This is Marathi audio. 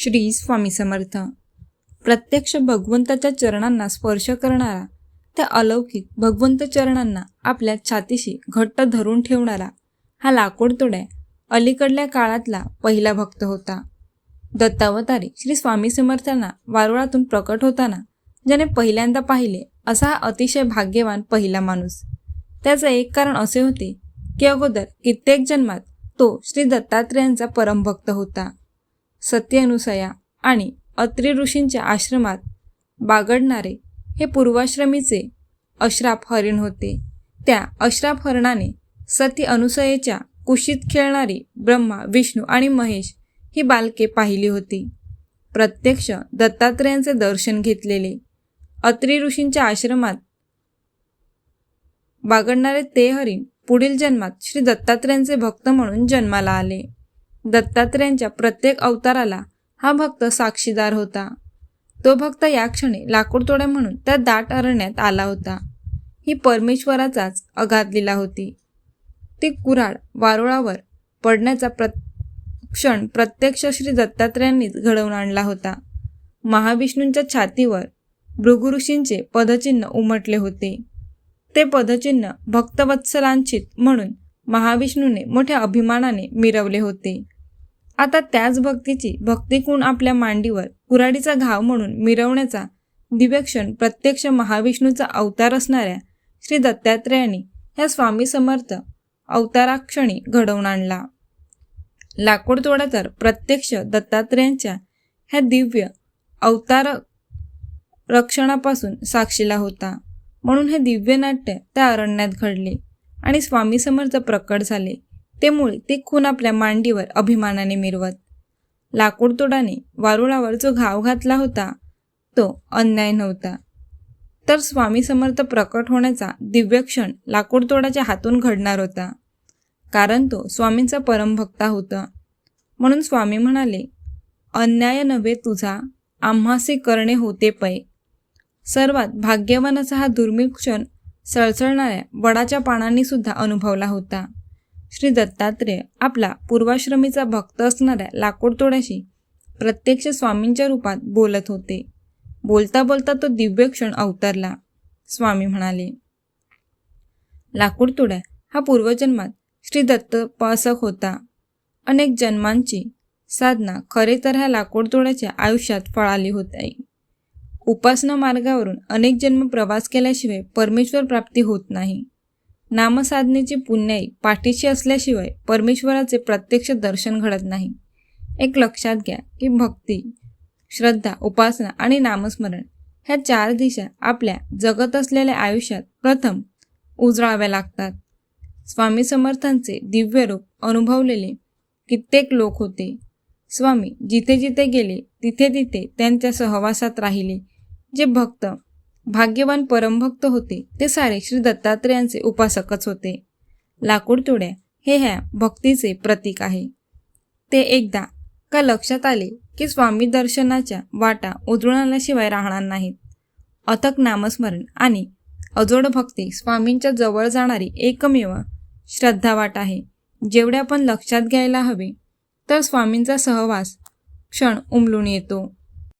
श्री स्वामी समर्थ. प्रत्यक्ष भगवंताच्या चरणांना स्पर्श करणारा त्या अलौकिक भगवंत चरणांना आपल्या छातीशी घट्ट धरून ठेवणारा हा लाकूडतोड्या अलीकडल्या काळातला पहिला भक्त होता. दत्तावतारी श्री स्वामी समर्थांना वारुळातून प्रकट होताना ज्याने पहिल्यांदा पाहिले असा हा अतिशय भाग्यवान पहिला माणूस. त्याचं एक कारण असे होते की अगोदर कित्येक जन्मात तो श्री दत्तात्रेयांचा परमभक्त होता. सत्यनुसया आणि अत्रि ऋषींच्या आश्रमात बागडणारे हे पूर्वाश्रमीचे अश्राप हरिण होते. त्या अश्राप हरणाने सती अनुसयेच्या कुशीत खेळणारी ब्रह्मा विष्णू आणि महेश ही बालके पाहिली होती. प्रत्यक्ष दत्तात्रेयांचे दर्शन घेतलेले अत्रि ऋषींच्या आश्रमात बागडणारे ते हरिण पुढील जन्मात श्री दत्तात्रेयांचे भक्त म्हणून जन्माला आले. दत्तात्र्यांच्या प्रत्येक अवताराला हा भक्त साक्षीदार होता. तो भक्त या क्षणी लाकूडतोड्या म्हणून त्या दाट अरण्यात आला होता. ही परमेश्वराचाच अगाध लिला होती. ती कुऱ्हाड वारुळावर पडण्याचा प्र क्षण प्रत्यक्ष श्री दत्तात्र्यांनीच घडवून आणला होता. महाविष्णूंच्या छातीवर भृगुऋषींचे पदचिन्ह उमटले होते. ते पदचिन्ह भक्तवत्सलांचित म्हणून महाविष्णूने मोठ्या अभिमानाने मिरवले होते. आता त्याच भक्तीची भक्तिकुण आपल्या मांडीवर कुराडीचा घाव म्हणून मिरवण्याचा दिव्यक्षण प्रत्यक्ष महाविष्णूचा अवतार असणाऱ्या श्री दत्तात्रेयांनी ह्या स्वामी समर्थ अवताराक्षणी घडवून आणला. लाकूड तोडा तर प्रत्यक्ष दत्तात्रेयांच्या ह्या दिव्य अवतार रक्षणापासून साक्षीला होता. म्हणून हे दिव्य नाट्य त्या अरण्यात घडले आणि स्वामी समर्थ प्रकट झाले. त्यामुळे ते खून आपल्या मांडीवर अभिमानाने मिरवत. लाकूडतोडाने वारुळावर जो घाव घातला होता तो अन्याय नव्हता. तर स्वामी समर्थ प्रकट होण्याचा दिव्य क्षण लाकूडतोडाच्या हातून घडणार होता. कारण तो स्वामींचा परमभक्ता होता. म्हणून स्वामी म्हणाले अन्याय नव्हे तुझा आम्हासे करणे होते पै. सर्वात भाग्यवान असा हा दुर्मिळ क्षण सळसळणाऱ्या वडाच्या पानांनी सुद्धा अनुभवला होता. श्री दत्तात्रेय आपला पूर्वाश्रमीचा भक्त असणाऱ्या लाकूडतोड्याशी प्रत्यक्ष स्वामींच्या रूपात बोलत होते. बोलता बोलता तो दिव्य क्षण अवतरला. स्वामी म्हणाले लाकूडतोड्या हा पूर्वजन्मात श्री दत्तोपासक होता. अनेक जन्मांची साधना खरे तर ह्या लाकूडतोड्याच्या आयुष्यात फळाली होती. उपासना मार्गावरून अनेक जन्म प्रवास केल्याशिवाय परमेश्वर प्राप्ती होत नाही. नामसाधनेची पुण्याई पाठीशी असल्याशिवाय परमेश्वराचे प्रत्यक्ष दर्शन घडत नाही. एक लक्षात घ्या की भक्ती श्रद्धा उपासना आणि नामस्मरण ह्या चार दिशा आपल्या जगत असलेल्या आयुष्यात प्रथम उजळाव्या लागतात. स्वामी समर्थांचे दिव्य रूप अनुभवलेले कित्येक लोक होते. स्वामी जिथे जिथे गेले तिथे तिथे त्यांच्या सहवासात राहिले जे भक्त भाग्यवान परमभक्त होते. ते सारे श्री दत्तात्रेयांचे उपासकच होते. लाकूड तुड्या हे ह्या भक्तीचे प्रतीक आहे. ते एकदा का लक्षात आले की स्वामी दर्शनाच्या वाटा उजळून आल्याशिवाय राहणार नाहीत. अथक नामस्मरण आणि अजोड भक्ती स्वामींच्या जवळ जाणारी एकमेव श्रद्धा वाट आहे. जेवढे आपण लक्षात घ्यायला हवे तर स्वामींचा सहवास क्षण उमलून येतो.